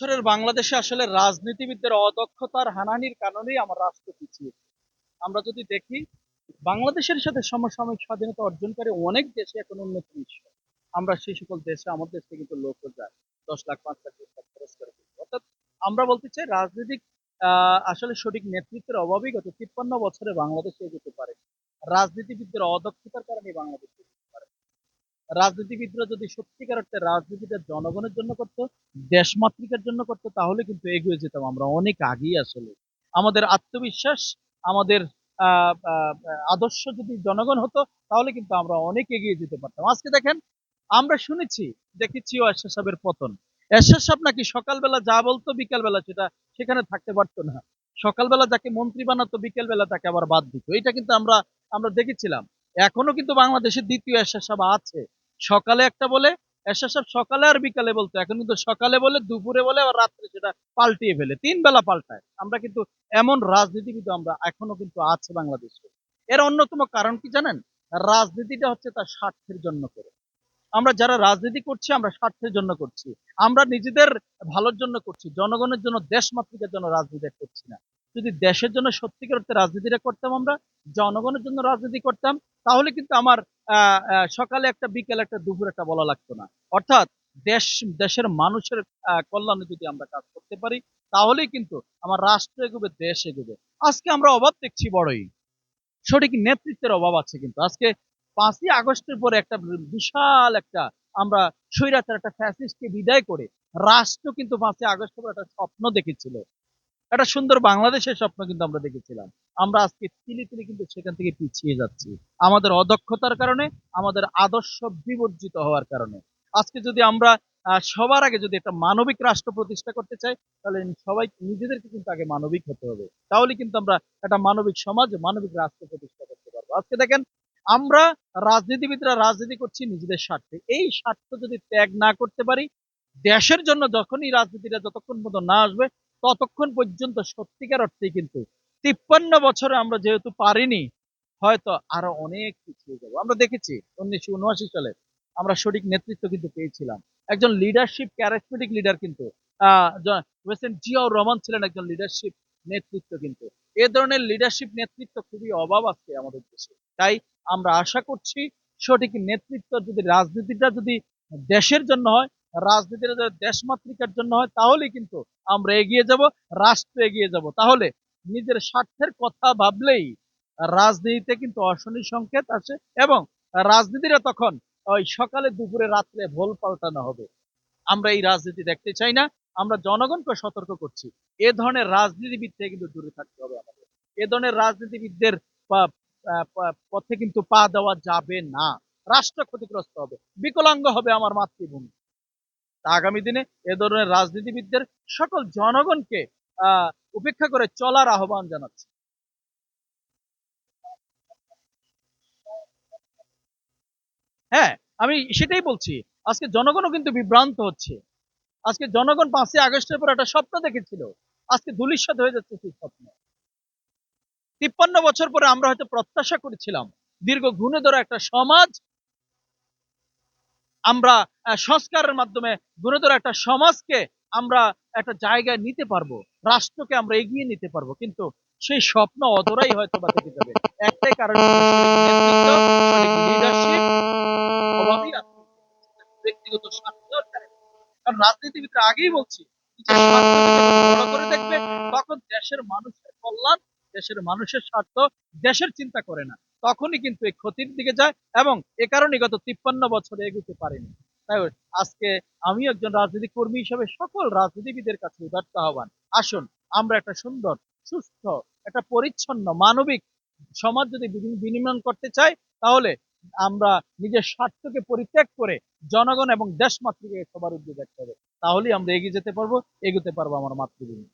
বছরের বাংলাদেশে আসলে রাজনীতিবিদদের অদক্ষতার হানাহানির কারণেই আমার রাষ্ট্র পিছিয়ে। আমরা যদি দেখি, বাংলাদেশের সাথে সমসাময়িক স্বাধীনতা অর্জনকারী অনেক দেশে এখন উন্নত বিশ্ব আমরা সেই সকল দেশে আমাদের দেশ কিন্তু লোকও যায় দশ লাখ, পাঁচ লাখ দশ লাখ খরচ করে অর্থাৎ আমরা বলতে চাই, রাজনৈতিক আসলে সঠিক নেতৃত্বের অভাবই গত তিপ্পান্ন বছরে বাংলাদেশে যেতে পারে। রাজনীতিবিদদের অদক্ষতার কারণে বাংলাদেশ রাজনীতিবিদরা যদি সত্যিকার অর্থে রাজনীতিটা জনগণের জন্য করতো, দেশমাতৃকার জন্য করতো, তাহলে কিন্তু এগিয়ে যেতাম আমরা অনেক আগেই আসলে। আমাদের আত্মবিশ্বাস, আমাদের আদর্শ যদি জনগণ হতো, তাহলে কিন্তু আমরা অনেক এগিয়ে যেতে পারতাম। আজকে দেখেন, আমরা শুনেছি দেখেছিও এরশাদ সাহেবের পতন। এরশাদ সাহেব নাকি সকালবেলা যা বলতো বিকালবেলা সেটা সেখানে থাকতে পারতো না। সকালবেলা যাকে মন্ত্রী বানাতো, বিকেলবেলা তাকে আবার বাদ দিত। এটা কিন্তু আমরা আমরা দেখেছিলাম। এখনও কিন্তু বাংলাদেশের দ্বিতীয় এরশাদ সাহেব আছে। সকালে একটা বলে এরশাদ সাহেব সকালে আর বিকালে বলতো। এখন কিন্তু সকালে বলে, দুপুরে বলে, আবার রাত্রে সেটা পাল্টিয়ে ফেলে। তিন বেলা পাল্টায়। আমরা কিন্তু এমন রাজনীতিবিদ আমরা এখনও কিন্তু আছে বাংলাদেশে। এর অন্যতম কারণ কি জানেন? রাজনীতিটা হচ্ছে তার স্বার্থের জন্য করে। আমরা যারা রাজনীতি করছি, আমরা স্বার্থের জন্য করছি। আমরা নিজেদের ভালোর জন্য করছি। জনগণের জন্য দেশ মাতৃকার জন্য রাজনীতি করছি না। যদি দেশের জন্য সত্যিকার অর্থে রাজনীতিটা করতাম আমরা, জনগণের জন্য রাজনীতি করতাম, তাহলে কিন্তু আমার সকালে একটা, বিকেল একটা, দুপুর একটা বলা লাগতো না। অর্থাৎ দেশ, দেশের মানুষের কল্যাণে যদি আমরা কাজ করতে পারি, তাহলেই কিন্তু আমার রাষ্ট্র এগোবে, দেশ এগোবে। আজকে আমরা অভাব দেখছি বড়ই। সঠিক নেতৃত্বের অভাব আছে কিন্তু। আজকে পাঁচই আগস্টের পরে একটা বিশাল একটা আমরা স্বৈরাচার, একটা ফ্যাসিস্টকে বিদায় করে রাষ্ট্র কিন্তু পাঁচই আগস্টের পর একটা স্বপ্ন দেখেছিল। একটা সুন্দর বাংলাদেশের স্বপ্ন কিন্তু আমরা দেখেছিলাম। আমরা আজকে তিলি তিলি কিন্তু সেখান থেকে পিছিয়ে যাচ্ছি। আমাদের অদক্ষতার কারণে, আমাদের আদর্শ বিবর্জিত হওয়ার কারণে। আজকে যদি আমরা সবার আগে যদি একটা মানবিক রাষ্ট্র প্রতিষ্ঠা করতে চাই, তাহলে সবাই নিজেদেরকে কিন্তু আগে মানবিক হতে হবে। তাহলে কিন্তু আমরা একটা মানবিক সমাজ, মানবিক রাষ্ট্র প্রতিষ্ঠা করতে পারব। আজকে দেখেন, আমরা রাজনীতিবিদরা রাজনীতি করছি নিজেদের স্বার্থে। এই স্বার্থ যদি ত্যাগ না করতে পারি, দেশের জন্য যখনই রাজনীতিটা যতক্ষণ পর্যন্ত না আসবে ততক্ষণ পর্যন্ত সত্যিকার অর্থে কিন্তু তিপ্পান্ন বছরে আমরা যেহেতু পারিনি, হয়তো আরও অনেক পিছিয়ে যাব। আমরা দেখেছি উনিশশো উনআশি সালে আমরা সঠিক নেতৃত্ব কিন্তু পেয়েছিলাম। একজন লিডারশিপ ক্যারিসমেটিক লিডার কিন্তু প্রেসিডেন্ট জিয়াউর রহমান ছিলেন একজন লিডারশিপ নেতৃত্ব কিন্তু। এ ধরনের লিডারশিপ নেতৃত্ব খুবই অভাব আছে আমাদের দেশে। তাই আমরা আশা করছি সঠিক নেতৃত্ব যদি, রাজনীতিটা যদি দেশের জন্য হয় রাজনীতিটা যদি দেশমাতৃকার জন্য হয় তাহলে কিন্তু আমরা এগিয়ে যাব, রাষ্ট্র এগিয়ে যাব। তাহলে নিজের স্বার্থের কথা ভাবলেই রাজনীতিতে কিন্তু অশনি সংকেত আসে এবং রাজনীতিটা তখন ওই সকালে দুপুরে রাত্রে ভোল পাল্টানো হবে। আমরা এই রাজনীতি দেখতে চাই না, আমরা জনগণকে সতর্ক করছি। এ ধরনের রাজনীতিবিদ থেকে কিন্তু দূরে থাকতে হবে আমাদের। এ ধরনের রাজনীতিবিদদের পথে কিন্তু পা দেওয়া যাবে না। রাষ্ট্র ক্ষতিগ্রস্ত হবে, বিকলাঙ্গ হবে আমার মাতৃভূমি। আগামী দিনে এ ধরনের রাজনীতিবিদদের সকল জনগণকে উপেক্ষা করে চলার আহ্বান জানাচ্ছি। হ্যাঁ আমি সেটাই বলছি। আজকে জনগণও কিন্তু বিভ্রান্ত হচ্ছে। আজকে জনগণ পাঁচই আগস্টের পর একটা স্বপ্ন দেখেছিল। আজকে ধুলিস্বাদ হয়ে যাচ্ছে সেই স্বপ্ন। তিপ্পান্ন বছর পরে আমরা হয়তো প্রত্যাশা করেছিলাম, দীর্ঘ ঘুণে ধরা একটা সমাজ আমরা সংস্কারের মাধ্যমে ঘুণে ধরা একটা সমাজকে আমরা একটা জায়গায় নিতে পারব, রাষ্ট্রকে আমরা এগিয়ে নিতে পারব। কিন্তু সেই স্বপ্ন অধরাই হয়তো বা থেকে যাবে। একটাই কারণ ব্যক্তিগত কারণ আগেই বলছি দেখবে, তখন দেশের মানুষের কল্যাণ, দেশের মানুষের স্বার্থ দেশের চিন্তা করে না। তখনই কিন্তু এই ক্ষতির দিকে যায় এবং এ কারণে গত তিপ্পান্ন বছরে এগোতে পারেনি। তাই আজকে আমি একজন রাজনীতি কর্মী হিসেবে সকল রাজনীতিবিদের কাছে উদার্ত আহ্বান। আসুন, আমরা একটা সুন্দর, সুস্থ, একটা পরিচ্ছন্ন, মানবিক সমাজ যদি বিনি- বিনিময় করতে চাই, তাহলে আমরা নিজের স্বার্থকে পরিত্যাগ করে জনগণ এবং দেশ মাতৃকে সবার উদ্যোগ দেখতে হবে। তাহলেই আমরা এগিয়ে যেতে পারব, এগোতে পারব আমার মাতৃভূমি।